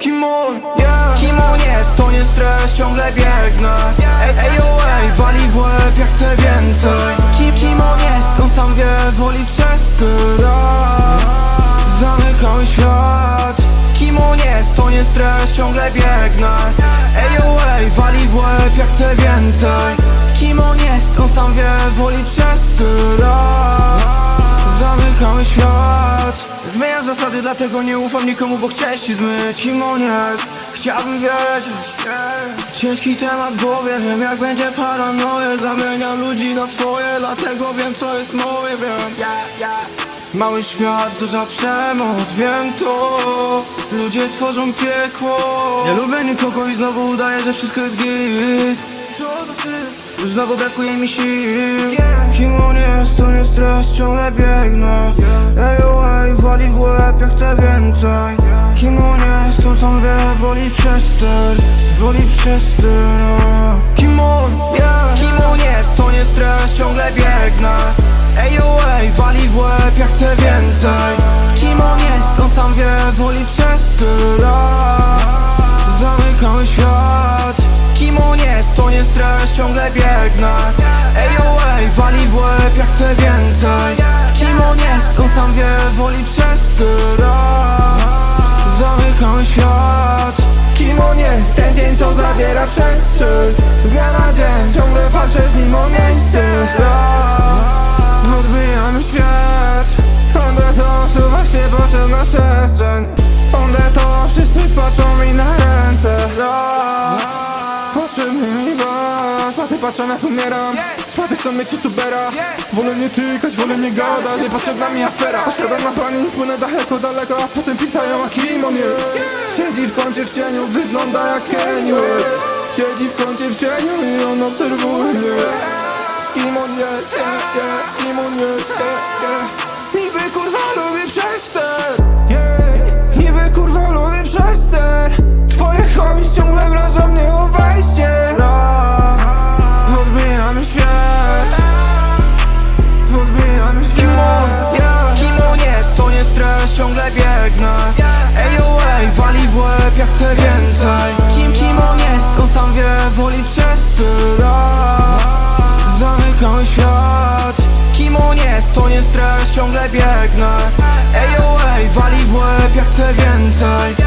Kim on, yeah. Kim on jest, to nie stres, ciągle biegnę. Ej, ej, wali w łeb, jak chcę więcej. Kim, kim on jest, on sam wie, woli przez tyle. Zamykam świat. Kim on jest, to nie stres, ciągle biegnę. Ej, ej, wali w łeb, jak chcę więcej. Kim on jest, on sam wie, woli przez tyle. Zamykamy świat Zmieniam zasady, dlatego nie ufam nikomu, bo chciałeś się zmyć on jest, chciałbym wiedzieć Ciężki temat w głowie, wiem jak będzie paranoję Zamieniam ludzi na swoje, dlatego wiem co jest moje, wiem. Mały świat, duża przemoc, wiem to. Ludzie tworzą piekło. Nie lubię nikogo i znowu udaję, że wszystko jest git. Znowu brakuje mi sił. Kim on jest, to nie stres, ciągle wali w łeb, ja chcę więcej. Kim on jest, on sam wie, woli przez ster Woli przez ster, no. Kim on, yeah. Kim on to nie stres, ciągle biegnę. Ej, ej, wali w łeb, ja chcę więcej. Kim on jest, on sam wie, woli przez tyle Zamykamy świat. Kim on to nie stres, ciągle biegnę. Ej, ej, wali w łeb, ja chcę więcej przestrzeń Z dnia na dzień ciągle walczę z nim o miejsce. Odbijamy świat. Onde to osuwa się potrzebna przestrzeń. Onde to wszyscy patrzą mi na ręce. Potrzebny mi was A ty patrzą jak umieram. Czwarty chcą mieć youtubera. Wolę nie tykać, wolę nie gadać Niepotrzebna mi afera. Posiadam na pani, płynę daleko, daleko A potem pytają a kim on jest? Siedzi w kącie w cieniu, wygląda jak Kanye West kącie w cieniu i on ciągle biegnę. Ej, ej, wali w łeb, ja chcę więcej